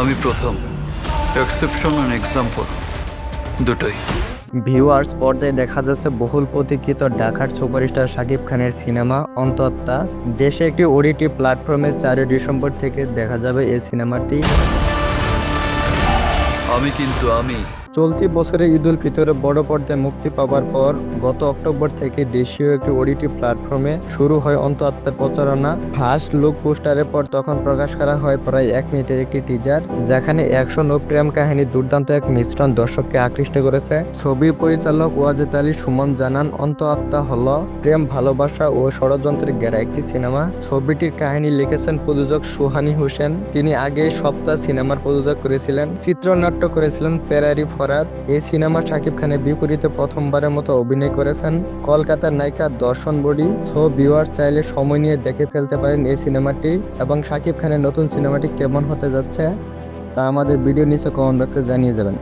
আমি প্রথম। Exception and example দুটোই। ভিউয়ার্স পর্দায় দেখা যাচ্ছে বহুল প্রতীক্ষিত ঢাকার সুপারস্টার শাকিব খানের সিনেমা অন্তত্তা দেশে একটি ওডিটি প্ল্যাটফর্মে চারই ডিসেম্বর থেকে দেখা যাবে এই সিনেমাটি। আমি কিন্তু আমি চলতি বছরে ঈদ উল ফিতরে বড় পর্দায় মুক্তি পাওয়ার পর গত অক্টোবর থেকে দেশীয় একটি ওডিটি প্ল্যাটফর্মে শুরু হয় অন্তঃআত্মার প্রচারণা। ফার্স্ট লুক পোস্টারের পর তখন প্রকাশ করা হয় প্রায় এক মিনিটের একটি টিজার যেখানে অ্যাকশন ও প্রেম কাহিনী দুর্দান্ত এক মিশ্রণ দর্শককে আকৃষ্ট করেছে। ছবির পরিচালক ওয়াজেদ আলী সুমন জানান, অন্তঃআত্মা হল প্রেম, ভালোবাসা ও ষড়যন্ত্রের ঘেরা একটি সিনেমা। ছবিটির কাহিনী লিখেছেন প্রযোজক সুহানি হোসেন। তিনি আগে সপ্তাহ সিনেমার প্রযোজক করেছিলেন, চিত্রনাট্য করেছিলেন পেরারি ফরাদ এই সিনেমা শাকিব খানের বিপরীতে প্রথমবারের মতো অভিনয় করেছেন কলকাতার নায়িকা দর্শন বডি। ছো ভিউয়ার চাইলে সময় নিয়ে দেখে ফেলতে পারেন এই সিনেমাটি এবং শাকিব খানের নতুন সিনেমাটি কেমন হতে যাচ্ছে তা আমাদের ভিডিও নিচে কমেন্ট বক্সে জানিয়ে যাবেন।